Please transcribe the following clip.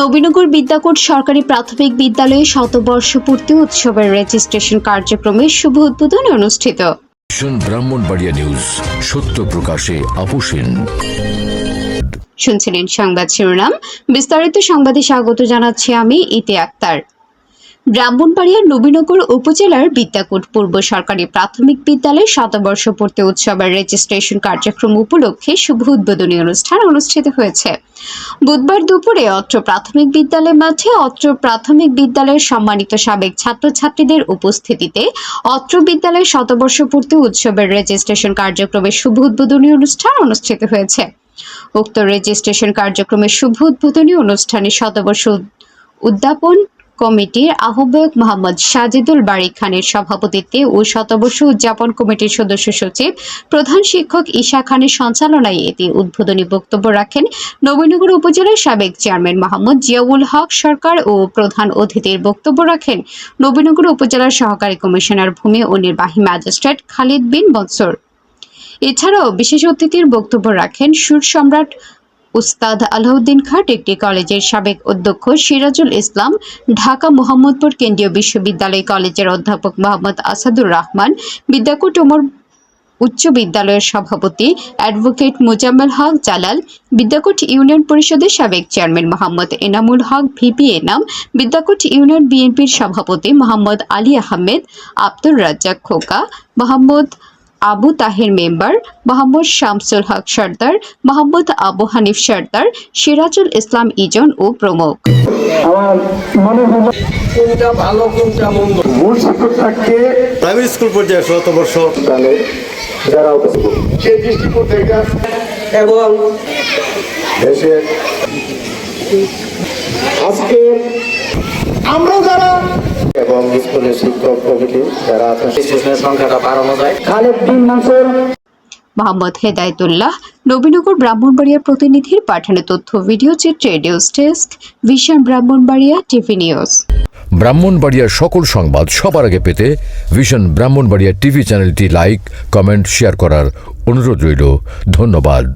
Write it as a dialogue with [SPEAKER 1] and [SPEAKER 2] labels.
[SPEAKER 1] নবীনগর বিদ্যাকোট সরকারি প্রাথমিক বিদ্যালয়ে শতবর্ষ পূর্তি উৎসবের রেজিস্ট্রেশন কার্যক্রমে শুভ উদ্বোধন অনুষ্ঠিত।
[SPEAKER 2] ব্রাহ্মণবাড়িয়া নিউজ সত্য প্রকাশে আপোষেন
[SPEAKER 1] শুনছিলেন সংবাদ শিরোনাম। বিস্তারিত সংবাদে স্বাগত জানাচ্ছি আমি ইতি আক্তার। ব্রাহ্মণবাড়িয়ার নবীনগর উপজেলার বিদ্যাকূট পূর্ব সরকারি প্রাথমিক বিদ্যালয়ে শতবর্ষপূর্তি উৎসবের রেজিস্ট্রেশন কার্যক্রম উপলক্ষে শুভ উদ্বোধনী অনুষ্ঠান অনুষ্ঠিত হয়েছে। বুধবার দুপুরে অত্র প্রাথমিক বিদ্যালয় মাঠে অত্র প্রাথমিক বিদ্যালয়ের সম্মানিত সাবেক ছাত্রছাত্রীদের উপস্থিতিতে অত্র বিদ্যালয়ের শতবর্ষপূর্তি উৎসবের রেজিস্ট্রেশন কার্যক্রমের শুভ উদ্বোধনী অনুষ্ঠান অনুষ্ঠিত হয়েছে। উক্ত রেজিস্ট্রেশন কার্যক্রমের শুভ উদ্বোধনী অনুষ্ঠানে শতবর্ষ উদ্যাপন কমিটির আহ্বায়ক মোহাম্মদ সাজিদুল বারিক খানের সভাপতিত্বে ও শতবর্ষ উদযাপন কমিটির সদস্য সচিব, প্রধান শিক্ষক ঈশা খানের সঞ্চালনায় এতে উদ্বোধনী বক্তব্য রাখেন নবীনগর উপজেলার সাবেক চেয়ারম্যান মোহাম্মদ জিয়াউল হক সরকার ও প্রধান অতিথির বক্তব্য রাখেন নবীনগর উপজেলার সহকারী কমিশনার ভূমি ও নির্বাহী ম্যাজিস্ট্রেট খালিদ বিন বৎসর এছাড়াও বিশেষ অতিথির বক্তব্য রাখেন সুর সম্রাট উস্তাদ আলাউদ্দিন খাঁ একটি কলেজের সাবেক অধ্যক্ষ সিরাজুল ইসলাম, ঢাকা মোহাম্মদপুর কেন্দ্রীয় বিশ্ববিদ্যালয় কলেজের অধ্যাপক মোহাম্মদ আসাদুর রহমান, বিদ্যাকুট ওমর উচ্চ বিদ্যালয়ের সভাপতি অ্যাডভোকেট মোজাম্মেল হক জালাল, বিদ্যাকুট ইউনিয়ন পরিষদের সাবেক chairman Mohammad Enamul Haque VP Enam, Bidyakut union বিএনপির সভাপতি মোহাম্মদ আলী আহমেদ, আব্দুর রাজ্জাক খোকা, মোহাম্মদ আবু তাহের মেম্বার মোহাম্মদ শামসুল হক সর্দার মোহাম্মদ আবু হানিফ সর্দার সিরাজুল ইসলাম ইজন ও প্রমুখ।
[SPEAKER 3] আমার মনে হলো
[SPEAKER 4] কোনটা ভালো কোনটা মন্দ?
[SPEAKER 3] মূল শিক্ষককে
[SPEAKER 5] প্রাইমারি স্কুল পর্যায়ে শত বর্ষ।
[SPEAKER 3] তাহলে যারা উপস্থিত দৃষ্টিকোণ থেকে
[SPEAKER 4] এবং
[SPEAKER 3] দেশের আজকে আমরা যারা। এবং স্কুলের শিক্ষক কমিটি যারা আছেন
[SPEAKER 4] সংখ্যাটা বাড়ানো যায়।
[SPEAKER 3] খালেদ বিন মানসুর
[SPEAKER 1] মোহাম্মদ হেদায়তুল্লাহ নবীনগর ব্রাহ্মণবাড়িয়া প্রতিনিধির পাঠানো তথ্য ভিডিও চিত্রে news desk vision Brahmanbaria TV news.
[SPEAKER 2] ব্রাহ্মণবাড়িয়ার সকল সংবাদ সবার আগে পেতে ভিশন ব্রাহ্মণবাড়িয়া টিভি চ্যানেলটি লাইক কমেন্ট শেয়ার করার অনুরোধ রইল। ধন্যবাদ।